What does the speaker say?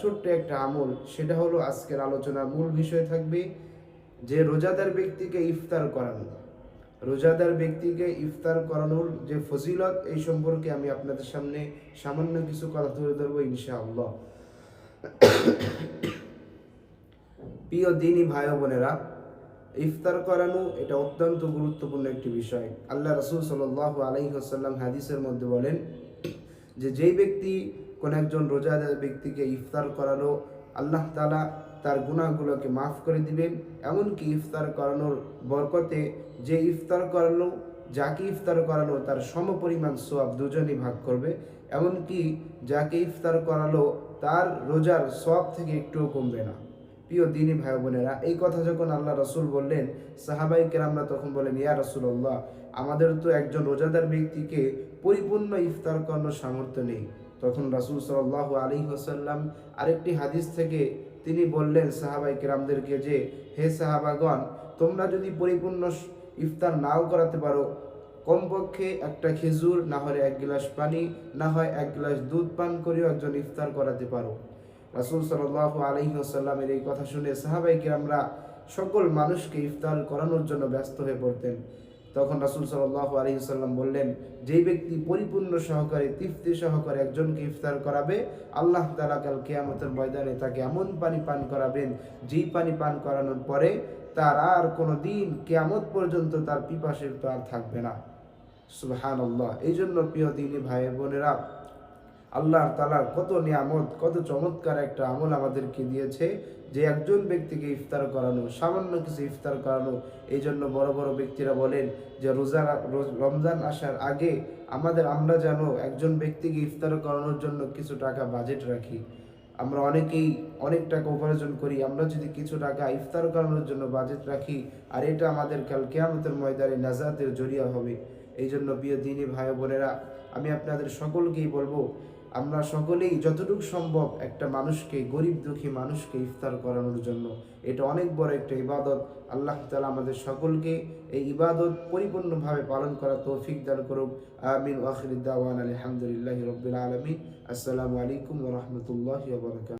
ছোট্ট একটা আমল, সেটা হলো আজকের আলোচনার মূল বিষয় থাকবে যে রোজাদার ব্যক্তিকে ইফতার করানো। রোজাদার ব্যক্তিকে ইফতার করানোর যে ফজিলত, এই সম্পর্কে আমি আপনাদের সামনে সামান্য কিছু কথা তুলে ধরবো ইনশাআল্লাহ। প্রিয় দিনী ভাই বোনেরা, ইফতার করানো এটা অত্যন্ত গুরুত্বপূর্ণ একটি বিষয়। আল্লাহ রসুল সাল আলাইসাল্লাম হাদিসের মধ্যে বলেন যে যেই ব্যক্তি কোন একজন রোজাদার ব্যক্তিকে ইফতার করালো আল্লাহ তালা তার গুণাগুলোকে মাফ করে দিবেন। এমনকি ইফতার করানোর বরকতে যে ইফতার করালো, যাকে ইফতার করালো, তার সমপরিমাণ সোয়াব দুজনই ভাগ করবে। এমনকি যাকে ইফতার করালো, তার রোজার সব থেকে একটুও কমবে না। প্রিয় দিনী ভাই বোনেরা, এই কথা যখন আল্লাহ রসুল বললেন সাহাবাই কেরামরা তখন বলেন ইয়া রসুল্লাহ আমাদের তো একজন রোজাদার ব্যক্তিকে পরিপূর্ণ ইফতার করানোর সামর্থ্য নেই। তখন রাসুল সাল্লাহ আলী হোসাল্লাম আরেকটি হাদিস থেকে তিনি বললেন সাহাবাই কেরামদেরকে যে, হে সাহাবাগণ, তোমরা যদি পরিপূর্ণ ইফতার নাও করাতে পারো, কমপক্ষে একটা খেজুর, না হলে এক গ্লাস পানি, না হয় এক গ্লাস দুধ পান করেও একজন ইফতার করাতে পারো। রাসুল সাল্লাহ আলহিহাসাল্লামের এই কথা শুনে সাহাবাইকে আমরা সকল মানুষকে ইফতার করানোর জন্য ব্যস্ত হয়ে পড়তেন। তখন রাসুল সাল্লাহ আলহিহাল্লাম বললেন, যেই ব্যক্তি পরিপূর্ণ সহকারে, তৃপ্তি সহকারে একজনকে ইফতার করাবে, আল্লাহ তালা কাল কেয়ামতের ময়দানে তাকে এমন পানি পান করাবেন, যেই পানি পান করানোর পরে তার আর কোনো দিন কেয়ামত পর্যন্ত তার পিপাসের তো আর থাকবে না। সুহান আল্লাহ এই জন্য প্রিয় দিনী ভাই বোনেরা আল্লাহ তালার কত নিয়ামত, কত চমৎকার একটা আমল আমাদেরকে দিয়েছে যে একজন ব্যক্তিকে ইফতার করানো, সামান্য কিছু ইফতার করানো এই জন্য বড় বড় ব্যক্তিরা বলেন যে রোজা রমজান আসার আগে আমাদের আমরা যেন একজন ব্যক্তিকে ইফতার করানোর জন্য কিছু টাকা বাজেট রাখি। আমরা অনেকেই অনেক টাকা উপার্জন করি, আমরা যদি কিছু টাকা ইফতার করানোর জন্য বাজেট রাখি, আর এটা আমাদের কাল কেয়ামতের ময়দানে নাজাতের জরিয়া হবে। এই জন্য প্রিয় দিনী ভাই বোনেরা, আমি আপনাদের সকলকেই বলব আমরা সকলেই যতটুকু সম্ভব একটা মানুষকে, গরিব দুঃখী মানুষকে ইফতার করানোর জন্য এটা অনেক বড় একটা ইবাদত। আল্লাহ তালা আমাদের সকলকে এই ইবাদত পরিপূর্ণভাবে পালন করা তৌফিক দান করুক। আমিন। ওয়াখিরুদ্দাওয়ান আলহামদুলিল্লাহ রবিল আলমী আসসালামু আলাইকুম রহমতুল্লাহ